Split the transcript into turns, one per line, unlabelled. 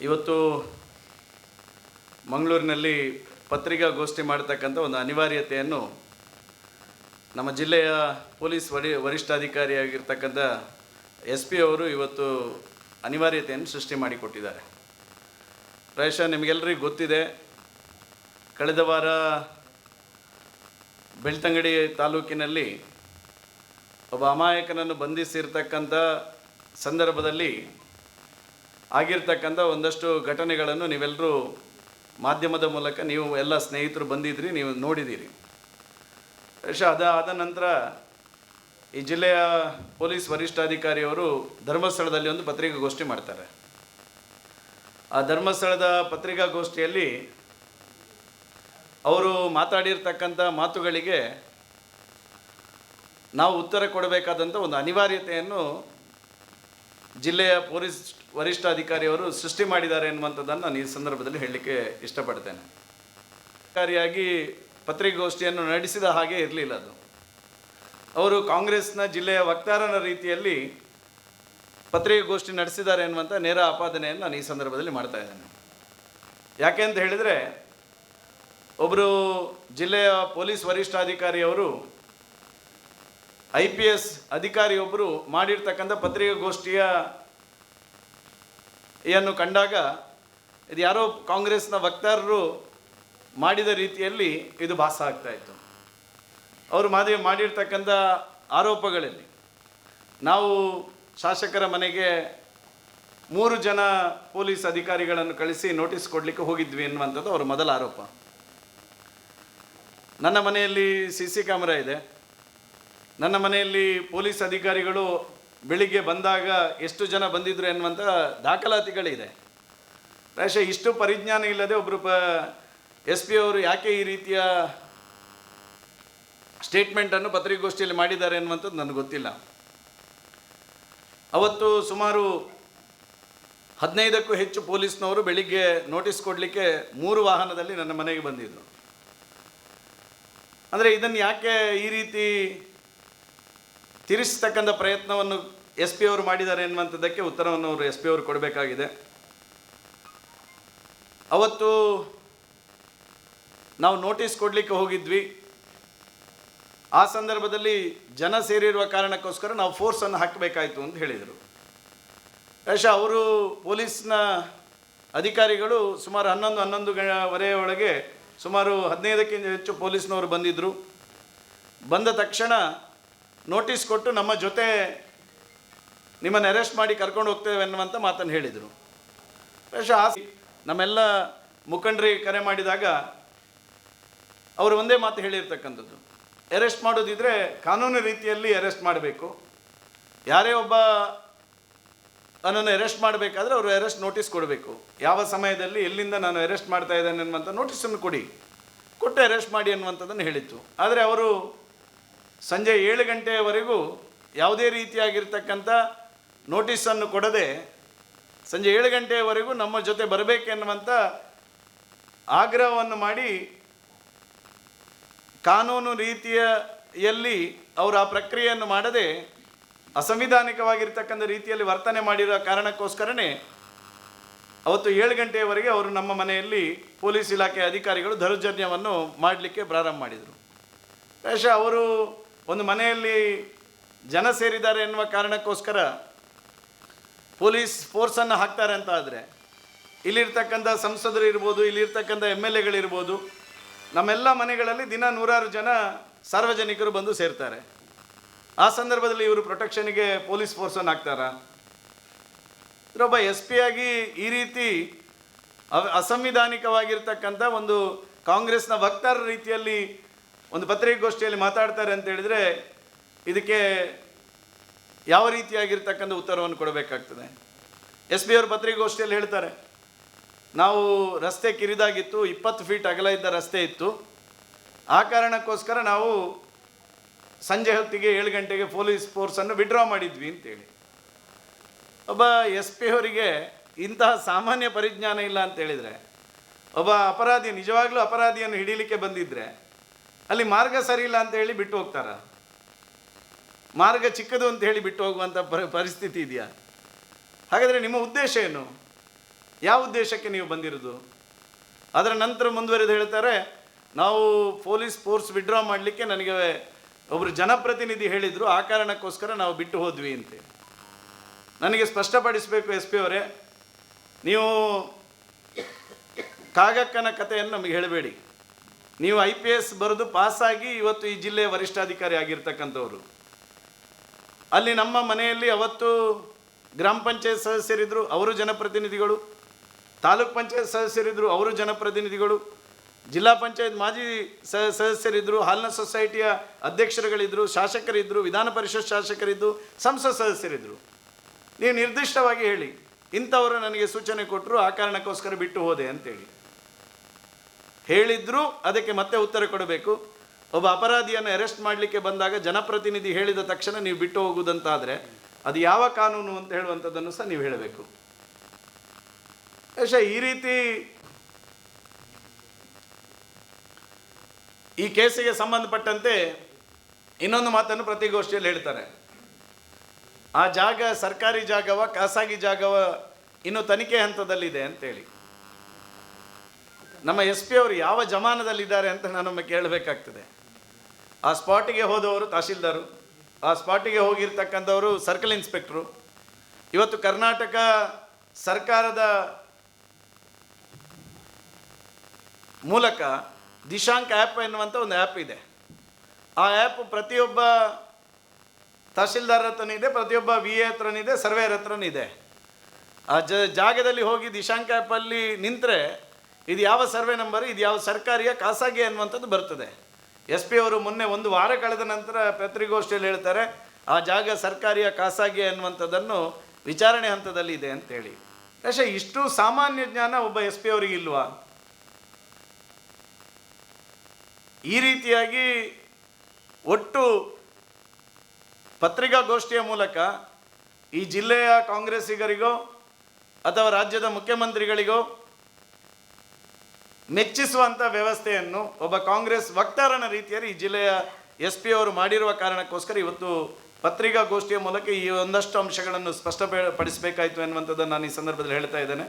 ಇವತ್ತು ಮಂಗಳೂರಿನಲ್ಲಿ ಪತ್ರಿಕಾಗೋಷ್ಠಿ ಮಾಡತಕ್ಕಂಥ ಒಂದು ಅನಿವಾರ್ಯತೆಯನ್ನು ನಮ್ಮ ಜಿಲ್ಲೆಯ ಪೊಲೀಸ್ ವರಿ, ವರಿಷ್ಠಾಧಿಕಾರಿಯಾಗಿರ್ತಕ್ಕಂಥ ಎಸ್ ಪಿ ಅವರು ಇವತ್ತು ಅನಿವಾರ್ಯತೆಯನ್ನು ಸೃಷ್ಟಿ ಮಾಡಿಕೊಟ್ಟಿದ್ದಾರೆ. ಪ್ರಾಯಶಃ ನಿಮಗೆಲ್ಲರಿಗೂ ಗೊತ್ತಿದೆ, ಕಳೆದ ವಾರ ಬೆಳ್ತಂಗಡಿ ತಾಲೂಕಿನಲ್ಲಿ ಒಬ್ಬ ಅಮಾಯಕನನ್ನು ಬಂಧಿಸಿರ್ತಕ್ಕಂಥ ಸಂದರ್ಭದಲ್ಲಿ ಆಗಿರ್ತಕ್ಕಂಥ ಒಂದಷ್ಟು ಘಟನೆಗಳನ್ನು ನೀವೆಲ್ಲರೂ ಮಾಧ್ಯಮದ ಮೂಲಕ ನೀವು ಎಲ್ಲ ಸ್ನೇಹಿತರು ಬಂದಿದ್ರಿ, ನೀವು ನೋಡಿದ್ದೀರಿ. ಬಹುಶಃ ಅದ ಆದ ನಂತರ ಈ ಜಿಲ್ಲೆಯ ಪೊಲೀಸ್ ವರಿಷ್ಠಾಧಿಕಾರಿಯವರು ಧರ್ಮಸ್ಥಳದಲ್ಲಿ ಒಂದು ಪತ್ರಿಕಾಗೋಷ್ಠಿ ಮಾಡ್ತಾರೆ. ಆ ಧರ್ಮಸ್ಥಳದ ಪತ್ರಿಕಾಗೋಷ್ಠಿಯಲ್ಲಿ ಅವರು ಮಾತಾಡಿರ್ತಕ್ಕಂಥ ಮಾತುಗಳಿಗೆ ನಾವು ಉತ್ತರ ಕೊಡಬೇಕಾದಂಥ ಒಂದು ಅನಿವಾರ್ಯತೆಯನ್ನು ಜಿಲ್ಲೆಯ ಪೊಲೀಸ್ ವರಿಷ್ಠಾಧಿಕಾರಿಯವರು ಸೃಷ್ಟಿ ಮಾಡಿದ್ದಾರೆ ಎನ್ನುವಂಥದ್ದನ್ನು ನಾನು ಈ ಸಂದರ್ಭದಲ್ಲಿ ಹೇಳಲಿಕ್ಕೆ ಇಷ್ಟಪಡ್ತೇನೆ. ಅಧಿಕಾರಿಯಾಗಿ ಪತ್ರಿಕಾಗೋಷ್ಠಿಯನ್ನು ನಡೆಸಿದ ಹಾಗೆ ಇರಲಿಲ್ಲ ಅದು. ಅವರು ಕಾಂಗ್ರೆಸ್ನ ಜಿಲ್ಲೆಯ ವಕ್ತಾರನ ರೀತಿಯಲ್ಲಿ ಪತ್ರಿಕಾಗೋಷ್ಠಿ ನಡೆಸಿದ್ದಾರೆ ಎನ್ನುವಂಥ ನೇರ ಆಪಾದನೆಯನ್ನು ನಾನು ಈ ಸಂದರ್ಭದಲ್ಲಿ ಮಾಡ್ತಾ ಇದ್ದೇನೆ. ಯಾಕೆ ಅಂತ ಹೇಳಿದರೆ ಒಬ್ಬರು ಜಿಲ್ಲೆಯ ಪೊಲೀಸ್ ವರಿಷ್ಠಾಧಿಕಾರಿಯವರು ಐ ಪಿ ಎಸ್ ಅಧಿಕಾರಿಯೊಬ್ಬರು ಮಾಡಿರ್ತಕ್ಕಂಥ ಪತ್ರಿಕಾಗೋಷ್ಠಿಯ ಯನ್ನು ಕಂಡಾಗ ಇದು ಯಾರೋ ಕಾಂಗ್ರೆಸ್ನ ವಕ್ತಾರರು ಮಾಡಿದ ರೀತಿಯಲ್ಲಿ ಇದು ಭಾಸ ಆಗ್ತಾ ಇತ್ತು. ಅವರು ಮಾದಿ ಮಾಡಿರ್ತಕ್ಕಂಥ ಆರೋಪಗಳಲ್ಲಿ ನಾವು ಶಾಸಕರ ಮನೆಗೆ ಮೂರು ಜನ ಪೊಲೀಸ್ ಅಧಿಕಾರಿಗಳನ್ನು ಕಳಿಸಿ ನೋಟಿಸ್ ಕೊಡಲಿಕ್ಕೆ ಹೋಗಿದ್ವಿ ಎನ್ನುವಂಥದ್ದು ಅವರ ಮೊದಲ ಆರೋಪ. ನನ್ನ ಮನೆಯಲ್ಲಿ ಸಿ ಸಿ ಕ್ಯಾಮರಾ ಇದೆ. ನನ್ನ ಮನೆಯಲ್ಲಿ ಪೊಲೀಸ್ ಅಧಿಕಾರಿಗಳು ಬೆಳಿಗ್ಗೆ ಬಂದಾಗ ಎಷ್ಟು ಜನ ಬಂದಿದ್ರು ಎನ್ನುವಂಥ ದಾಖಲಾತಿಗಳಿದೆ. ಪ್ರಾಯಶಃ ಇಷ್ಟು ಪರಿಜ್ಞಾನ ಇಲ್ಲದೆ ಒಬ್ಬರು ಪ ಎಸ್ ಪಿ ಅವರು ಯಾಕೆ ಈ ರೀತಿಯ ಸ್ಟೇಟ್ಮೆಂಟನ್ನು ಪತ್ರಿಕಾಗೋಷ್ಠಿಯಲ್ಲಿ ಮಾಡಿದ್ದಾರೆ ಎನ್ನುವಂಥದ್ದು ನನಗೆ ಗೊತ್ತಿಲ್ಲ. ಅವತ್ತು ಸುಮಾರು ಹದಿನೈದಕ್ಕೂ ಹೆಚ್ಚು ಪೊಲೀಸ್ನವರು ಬೆಳಿಗ್ಗೆ ನೋಟಿಸ್ ಕೊಡಲಿಕ್ಕೆ ಮೂರು ವಾಹನದಲ್ಲಿ ನನ್ನ ಮನೆಗೆ ಬಂದಿದ್ದರು ಅಂದರೆ ಇದನ್ನು ಯಾಕೆ ಈ ರೀತಿ ತಿರ್ಸ್ತಕ್ಕಂಥ ಪ್ರಯತ್ನವನ್ನು ಎಸ್ ಪಿ ಅವರು ಮಾಡಿದ್ದಾರೆ ಎನ್ನುವಂಥದ್ದಕ್ಕೆ ಉತ್ತರವನ್ನು ಅವರು ಎಸ್ ಪಿ ಅವರು ಕೊಡಬೇಕಾಗಿದೆ. ಅವತ್ತು ನಾವು ನೋಟಿಸ್ ಕೊಡಲಿಕ್ಕೆ ಹೋಗಿದ್ವಿ. ಆ ಸಂದರ್ಭದಲ್ಲಿ ಜನ ಸೇರಿರುವ ಕಾರಣಕ್ಕೋಸ್ಕರ ನಾವು ಫೋರ್ಸನ್ನು ಹಾಕಬೇಕಾಯಿತು ಅಂತ ಹೇಳಿದರು. ಯಶ ಅವರು ಪೊಲೀಸ್ನ ಅಧಿಕಾರಿಗಳು ಸುಮಾರು ಹನ್ನೊಂದು ಹನ್ನೊಂದು ಒಳಗೆ ಸುಮಾರು ಹದಿನೈದಕ್ಕಿಂತ ಹೆಚ್ಚು ಪೊಲೀಸ್ನವರು ಬಂದಿದ್ದರು. ಬಂದ ತಕ್ಷಣ ನೋಟಿಸ್ ಕೊಟ್ಟು ನಮ್ಮ ಜೊತೆ ನಿಮ್ಮನ್ನು ಅರೆಸ್ಟ್ ಮಾಡಿ ಕರ್ಕೊಂಡು ಹೋಗ್ತೇವೆ ಅನ್ನುವಂಥ ಮಾತನ್ನು ಹೇಳಿದರು. ಬಹುಶಃ ನಮ್ಮೆಲ್ಲ ಮುಖಂಡರಿಗೆ ಕರೆ ಮಾಡಿದಾಗ ಅವರು ಒಂದೇ ಮಾತು ಹೇಳಿರ್ತಕ್ಕಂಥದ್ದು. ಅರೆಸ್ಟ್ ಮಾಡೋದಿದ್ರೆ ಕಾನೂನು ರೀತಿಯಲ್ಲಿ ಅರೆಸ್ಟ್ ಮಾಡಬೇಕು. ಯಾರೇ ಒಬ್ಬ ನನ್ನನ್ನು ಅರೆಸ್ಟ್ ಮಾಡಬೇಕಾದ್ರೆ ಅವರು ಅರೆಸ್ಟ್ ನೋಟಿಸ್ ಕೊಡಬೇಕು. ಯಾವ ಸಮಯದಲ್ಲಿ, ಎಲ್ಲಿಂದ ನಾನು ಅರೆಸ್ಟ್ ಮಾಡ್ತಾ ಇದ್ದೇನೆ ಅನ್ನುವಂಥ ನೋಟಿಸನ್ನು ಕೊಡಿ. ಕೊಟ್ಟು ಅರೆಸ್ಟ್ ಮಾಡಿ ಅನ್ನುವಂಥದ್ದನ್ನು ಹೇಳಿತ್ತು. ಆದರೆ ಅವರು ಸಂಜೆ ಏಳು ಗಂಟೆಯವರೆಗೂ ಯಾವುದೇ ರೀತಿಯಾಗಿರ್ತಕ್ಕಂಥ ನೋಟಿಸನ್ನು ಕೊಡದೆ ಸಂಜೆ ಏಳು ಗಂಟೆಯವರೆಗೂ ನಮ್ಮ ಜೊತೆ ಬರಬೇಕೆನ್ನುವಂಥ ಆಗ್ರಹವನ್ನು ಮಾಡಿ ಕಾನೂನು ರೀತಿಯಲ್ಲಿ ಅವರು ಆ ಪ್ರಕ್ರಿಯೆಯನ್ನು ಮಾಡದೆ ಅಸಂವಿಧಾನಿಕವಾಗಿರ್ತಕ್ಕಂಥ ರೀತಿಯಲ್ಲಿ ವರ್ತನೆ ಮಾಡಿರೋ ಕಾರಣಕ್ಕೋಸ್ಕರನೇ ಅವತ್ತು ಏಳು ಗಂಟೆಯವರೆಗೆ ಅವರು ನಮ್ಮ ಮನೆಯಲ್ಲಿ ಪೊಲೀಸ್ ಇಲಾಖೆ ಅಧಿಕಾರಿಗಳು ದೌರ್ಜನ್ಯವನ್ನು ಮಾಡಲಿಕ್ಕೆ ಪ್ರಾರಂಭ ಮಾಡಿದರು. ಬಹುಶಃ ಅವರು ಒಂದು ಮನೆಯಲ್ಲಿ ಜನ ಸೇರಿದ್ದಾರೆ ಎನ್ನುವ ಕಾರಣಕ್ಕೋಸ್ಕರ ಪೊಲೀಸ್ ಫೋರ್ಸನ್ನು ಹಾಕ್ತಾರೆ ಅಂತ ಆದರೆ, ಇಲ್ಲಿರ್ತಕ್ಕಂಥ ಸಂಸದರು ಇರ್ಬೋದು, ಇಲ್ಲಿರ್ತಕ್ಕಂಥ ಎಂ ಎಲ್ ಎಗಳಿರ್ಬೋದು ನಮ್ಮೆಲ್ಲ ಮನೆಗಳಲ್ಲಿ ದಿನ ನೂರಾರು ಜನ ಸಾರ್ವಜನಿಕರು ಬಂದು ಸೇರ್ತಾರೆ. ಆ ಸಂದರ್ಭದಲ್ಲಿ ಇವರು ಪ್ರೊಟೆಕ್ಷನ್ಗೆ ಪೊಲೀಸ್ ಫೋರ್ಸನ್ನು ಹಾಕ್ತಾರಾ? ಇವರೊಬ್ಬ ಎಸ್ ಪಿ ಆಗಿ ಈ ರೀತಿ ಅಸಂವಿಧಾನಿಕವಾಗಿರ್ತಕ್ಕಂಥ ಒಂದು ಕಾಂಗ್ರೆಸ್ನ ವಕ್ತಾರ ರೀತಿಯಲ್ಲಿ ಒಂದು ಪತ್ರಿಕಾಗೋಷ್ಠಿಯಲ್ಲಿ ಮಾತಾಡ್ತಾರೆ ಅಂತ ಹೇಳಿದರೆ ಇದಕ್ಕೆ ಯಾವ ರೀತಿಯಾಗಿರ್ತಕ್ಕಂಥ ಉತ್ತರವನ್ನು ಕೊಡಬೇಕಾಗ್ತದೆ? ಎಸ್ ಬಿ ಅವರು ಪತ್ರಿಕಾಗೋಷ್ಠಿಯಲ್ಲಿ ಹೇಳ್ತಾರೆ, ನಾವು ರಸ್ತೆ ಕಿರಿದಾಗಿತ್ತು, ಇಪ್ಪತ್ತು ಫೀಟ್ ಅಗಲ ಇದ್ದ ರಸ್ತೆ ಇತ್ತು. ಆ ಕಾರಣಕ್ಕೋಸ್ಕರ ನಾವು ಸಂಜೆ ಹೊತ್ತಿಗೆ ಏಳು ಗಂಟೆಗೆ ಪೊಲೀಸ್ ಫೋರ್ಸನ್ನು ವಿಡ್ರಾ ಮಾಡಿದ್ವಿ ಅಂತೇಳಿ. ಒಬ್ಬ ಎಸ್ ಪಿ ಅವರಿಗೆ ಇಂತಹ ಸಾಮಾನ್ಯ ಪರಿಜ್ಞಾನ ಇಲ್ಲ ಅಂತ ಹೇಳಿದರೆ, ಒಬ್ಬ ಅಪರಾಧಿ, ನಿಜವಾಗ್ಲೂ ಅಪರಾಧಿಯನ್ನು ಹಿಡೀಲಿಕ್ಕೆ ಬಂದಿದ್ದರೆ ಅಲ್ಲಿ ಮಾರ್ಗ ಸರಿ ಇಲ್ಲ ಅಂತ ಹೇಳಿ ಬಿಟ್ಟು ಹೋಗ್ತಾರ. ಮಾರ್ಗ ಚಿಕ್ಕದು ಅಂತ ಹೇಳಿ ಬಿಟ್ಟು ಹೋಗುವಂಥ ಪರಿಸ್ಥಿತಿ ಇದೆಯಾ? ಹಾಗಾದರೆ ನಿಮ್ಮ ಉದ್ದೇಶ ಏನು? ಯಾವ ಉದ್ದೇಶಕ್ಕೆ ನೀವು ಬಂದಿರೋದು? ಅದರ ನಂತರ ಮುಂದುವರೆದು ಹೇಳ್ತಾರೆ, ನಾವು ಪೊಲೀಸ್ ಫೋರ್ಸ್ ವಿಡ್ರಾ ಮಾಡಲಿಕ್ಕೆ ನನಗೆ ಒಬ್ಬರು ಜನಪ್ರತಿನಿಧಿ ಹೇಳಿದರು, ಆ ಕಾರಣಕ್ಕೋಸ್ಕರ ನಾವು ಬಿಟ್ಟು ಹೋದ್ವಿ ಅಂತ. ನನಗೆ ಸ್ಪಷ್ಟಪಡಿಸಬೇಕು ಎಸ್ ಪಿ ಅವರೇ, ನೀವು ಕಾಗಕ್ಕನ ಕಥೆಯನ್ನು ನಮಗೆ ಹೇಳಬೇಡಿ. ನೀವು ಐ ಪಿ ಎಸ್ ಬರೆದು ಪಾಸಾಗಿ ಇವತ್ತು ಈ ಜಿಲ್ಲೆಯ ವರಿಷ್ಠಾಧಿಕಾರಿ ಆಗಿರ್ತಕ್ಕಂಥವ್ರು. ಅಲ್ಲಿ ನಮ್ಮ ಮನೆಯಲ್ಲಿ ಅವತ್ತು ಗ್ರಾಮ ಪಂಚಾಯತ್ ಸದಸ್ಯರಿದ್ದರು ಅವರು ಜನಪ್ರತಿನಿಧಿಗಳು. ತಾಲೂಕ್ ಪಂಚಾಯತ್ ಸದಸ್ಯರಿದ್ದರು ಅವರು ಜನಪ್ರತಿನಿಧಿಗಳು. ಜಿಲ್ಲಾ ಪಂಚಾಯತ್ ಮಾಜಿ ಸದಸ್ಯರಿದ್ದರು ಹಾಲ್ನ ಸೊಸೈಟಿಯ ಅಧ್ಯಕ್ಷರುಗಳಿದ್ದರು ಶಾಸಕರಿದ್ದರು ವಿಧಾನ ಪರಿಷತ್ ಶಾಸಕರಿದ್ದು ಸಂಸತ್ ಸದಸ್ಯರಿದ್ದರು ನೀವು ನಿರ್ದಿಷ್ಟವಾಗಿ ಹೇಳಿ, ಇಂಥವರು ನನಗೆ ಸೂಚನೆ ಕೊಟ್ಟರು ಆ ಕಾರಣಕ್ಕೋಸ್ಕರ ಬಿಟ್ಟು ಹೋದೆ ಅಂತೇಳಿ. ಹೇಳಿದ್ರು ಅದಕ್ಕೆ ಮತ್ತೆ ಉತ್ತರ ಕೊಡಬೇಕು. ಒಬ್ಬ ಅಪರಾಧಿಯನ್ನು ಅರೆಸ್ಟ್ ಮಾಡಲಿಕ್ಕೆ ಬಂದಾಗ ಜನಪ್ರತಿನಿಧಿ ಹೇಳಿದ ತಕ್ಷಣ ನೀವು ಬಿಟ್ಟು ಹೋಗುವುದಂತಾದರೆ ಅದು ಯಾವ ಕಾನೂನು ಅಂತ ಹೇಳುವಂಥದ್ದನ್ನು ಸಹ ನೀವು ಹೇಳಬೇಕು. ಯಶ, ಈ ರೀತಿ ಈ ಕೇಸಿಗೆ ಸಂಬಂಧಪಟ್ಟಂತೆ ಇನ್ನೊಂದು ಮಾತನ್ನು ಪ್ರತಿಗೋಷ್ಠಿಯಲ್ಲಿ ಹೇಳ್ತಾರೆ. ಆ ಜಾಗ ಸರ್ಕಾರಿ ಜಾಗವ, ಖಾಸಗಿ ಜಾಗವ ಇನ್ನು ತನಿಖೆ ಹಂತದಲ್ಲಿದೆ ಅಂತೇಳಿ. ನಮ್ಮ ಎಸ್ ಪಿ ಅವರು ಯಾವ ಜಮಾನದಲ್ಲಿದ್ದಾರೆ ಅಂತ ನಾನೊಮ್ಮೆ ಕೇಳಬೇಕಾಗ್ತದೆ. ಆ ಸ್ಪಾಟಿಗೆ ಹೋದವರು ತಹಶೀಲ್ದಾರು, ಆ ಸ್ಪಾಟಿಗೆ ಹೋಗಿರ್ತಕ್ಕಂಥವರು ಸರ್ಕಲ್ ಇನ್ಸ್ಪೆಕ್ಟ್ರು. ಇವತ್ತು ಕರ್ನಾಟಕ ಸರ್ಕಾರದ ಮೂಲಕ ದಿಶಾಂಕ್ ಆ್ಯಪ್ ಎನ್ನುವಂಥ ಒಂದು ಆ್ಯಪ್ ಇದೆ. ಆ ಆ್ಯಪ್ ಪ್ರತಿಯೊಬ್ಬ ತಹಶೀಲ್ದಾರ್ ಹತ್ರನೂ ಇದೆ, ಪ್ರತಿಯೊಬ್ಬ ವಿ ಎ ಹತ್ರನೂ ಇದೆ, ಸರ್ವೇರ್ ಹತ್ರನೂ ಇದೆ. ಆ ಜಾಗದಲ್ಲಿ ಹೋಗಿ ದಿಶಾಂಕ್ ಆ್ಯಪಲ್ಲಿ ನಿಂತರೆ ಇದು ಯಾವ ಸರ್ವೆ ನಂಬರ್? ಇದು ಯಾವ ಸರ್ಕಾರಿಯ ಖಾಸಗಿ ಅನ್ನುವಂಥದ್ದು ಬರ್ತದೆ. ಎಸ್ ಪಿ ಅವರು ಮೊನ್ನೆ ಒಂದು ವಾರ ಕಳೆದ ನಂತರ ಪತ್ರಿಕೋಷ್ಠಿಯಲ್ಲಿ ಹೇಳ್ತಾರೆ, ಆ ಜಾಗ ಸರ್ಕಾರಿಯ ಖಾಸಗಿ ಅನ್ನುವಂಥದ್ದನ್ನು ವಿಚಾರಣೆ ಹಂತದಲ್ಲಿ ಇದೆ ಅಂತೇಳಿ. ಅಷ್ಟೇ ಇಷ್ಟು ಸಾಮಾನ್ಯ ಜ್ಞಾನ ಒಬ್ಬ ಎಸ್ ಪಿ ಅವರಿಗೆ ಇಲ್ವಾ? ಈ ರೀತಿಯಾಗಿ ಒಟ್ಟು ಪತ್ರಿಕಾಗೋಷ್ಠಿಯ ಮೂಲಕ ಈ ಜಿಲ್ಲೆಯ ಕಾಂಗ್ರೆಸ್ಸಿಗರಿಗೋ ಅಥವಾ ರಾಜ್ಯದ ಮುಖ್ಯಮಂತ್ರಿಗಳಿಗೋ ಮೆಚ್ಚಿಸುವಂಥ ವ್ಯವಸ್ಥೆಯನ್ನು ಒಬ್ಬ ಕಾಂಗ್ರೆಸ್ ವಕ್ತಾರನ ರೀತಿಯಲ್ಲಿ ಈ ಜಿಲ್ಲೆಯ ಎಸ್ ಪಿ ಅವರು ಮಾಡಿರುವ ಕಾರಣಕ್ಕೋಸ್ಕರ ಇವತ್ತು ಪತ್ರಿಕಾಗೋಷ್ಠಿಯ ಮೂಲಕ ಈ ಒಂದಷ್ಟು ಅಂಶಗಳನ್ನು ಸ್ಪಷ್ಟಪಡಿಸಬೇಕಾಯಿತು ಎನ್ನುವಂಥದ್ದನ್ನು ನಾನು ಈ ಸಂದರ್ಭದಲ್ಲಿ ಹೇಳ್ತಾ ಇದ್ದೇನೆ.